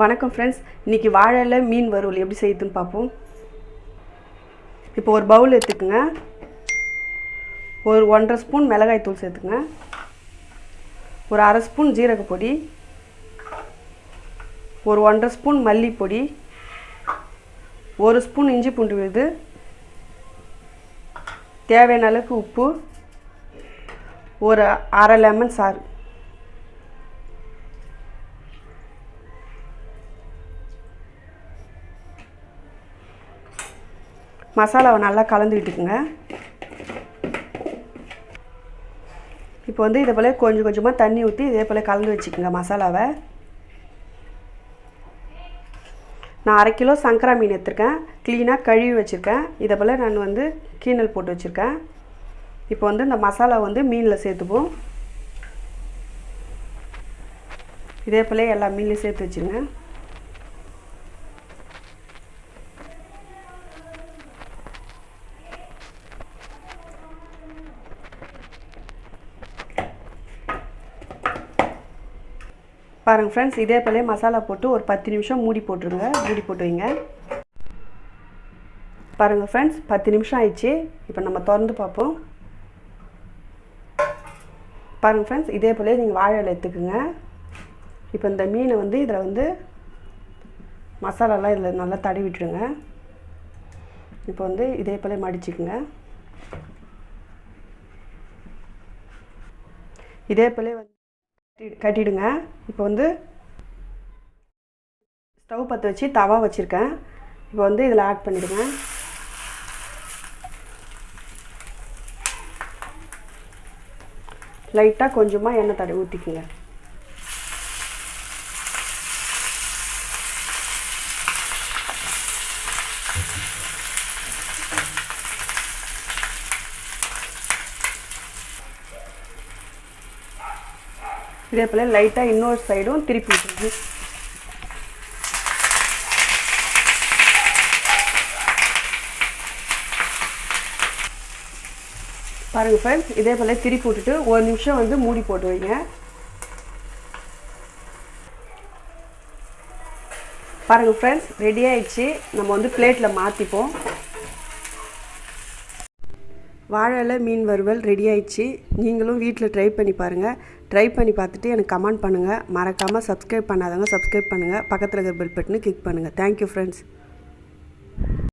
வணக்கம் ஃப்ரெண்ட்ஸ் இன்றைக்கி வாழையில் மீன் வறுவல் எப்படி செய்யுதுன்னு பார்ப்போம். இப்போ ஒரு பவுல் எடுத்துக்கோங்க. ஒரு ஒன்றரை ஸ்பூன் மிளகாய் தூள் ஒரு அரை ஸ்பூன் ஜீரக பொடி. ஒரு ஒன்றரை ஸ்பூன் மல்லிப்பொடி. ஒரு ஸ்பூன் இஞ்சி பூண்டு விழுது. தேவையான அளவுக்கு உப்பு. ஒரு அரை லெமன் சாறு. மசாலாவை நல்லா கலந்து விட்டுக்குங்க. இப்போ வந்து இதை போல் கொஞ்சம் கொஞ்சமாக தண்ணி ஊற்றி இதே போல் கலந்து வச்சுக்கோங்க மசாலாவை. நான் அரை கிலோ சங்கரா மீன் எடுத்திருக்கேன். க்ளீனாக கழுவி வச்சுருக்கேன். இதை போல் நான் வந்து கீனல் போட்டு வச்சுருக்கேன். இப்போ வந்து இந்த மசாலா வந்து மீனில் சேர்த்துப்போம். இதே போல் எல்லா மீன்லையும் சேர்த்து வச்சுருங்க. பாருங்கள் ஃப்ரெண்ட்ஸ் இதே போலே மசாலா போட்டு ஒரு பத்து நிமிஷம் மூடி போட்டுருங்க. மூடி போட்டு வைங்க. பாருங்கள் ஃப்ரெண்ட்ஸ் பத்து நிமிஷம் ஆயிடுச்சு. இப்போ நம்ம திறந்து பார்ப்போம். பாருங்கள் ஃப்ரெண்ட்ஸ் இதே போலே நீங்கள் வாழை இலை எடுத்துக்குங்க. இப்போ இந்த மீனை வந்து இதில் வந்து மசாலாலாம் இதில் நல்லா தடவிட்டுருங்க விட்டுருங்க. இப்போ வந்து இதே போல் மடிச்சுக்குங்க. இதே போல் வந்து கட்டிடுங்க. இப்போ வந்து ஸ்டவ் பற்ற வச்சு தவா வச்சுருக்கேன். இப்போ வந்து இதில் ஆட் பண்ணிவிடுங்க லைட்டாக கொஞ்சமாக எண்ணெய் தடவி ஊற்றிக்கிங்க இதே போல் லைட்டாக இன்னொரு சைடும் திருப்பி விட்டுருது பாருங்கள் ஃப்ரெண்ட்ஸ் இதே போல் திருப்பி விட்டுட்டு ஒரு நிமிஷம் வந்து மூடி போட்டு வைங்க. பாருங்கள் ஃப்ரெண்ட்ஸ் ரெடி ஆயிடுச்சு. நம்ம வந்து பிளேட்டில் மாற்றிப்போம் வாழை மீன் வறுவல் ரெடி ஆயிடுச்சு. நீங்களும் வீட்டில் ட்ரை பண்ணி பாருங்கள் ட்ரை பண்ணி பார்த்துட்டு எனக்கு கமெண்ட் பண்ணுங்கள் மறக்காமல் சப்ஸ்கிரைப் பண்ணாதவங்க சப்ஸ்கிரைப் பண்ணுங்கள் பக்கத்தில் இருக்கிற பெல் பட்டனு கிளிக் பண்ணுங்கள் தேங்க்யூ ஃப்ரெண்ட்ஸ்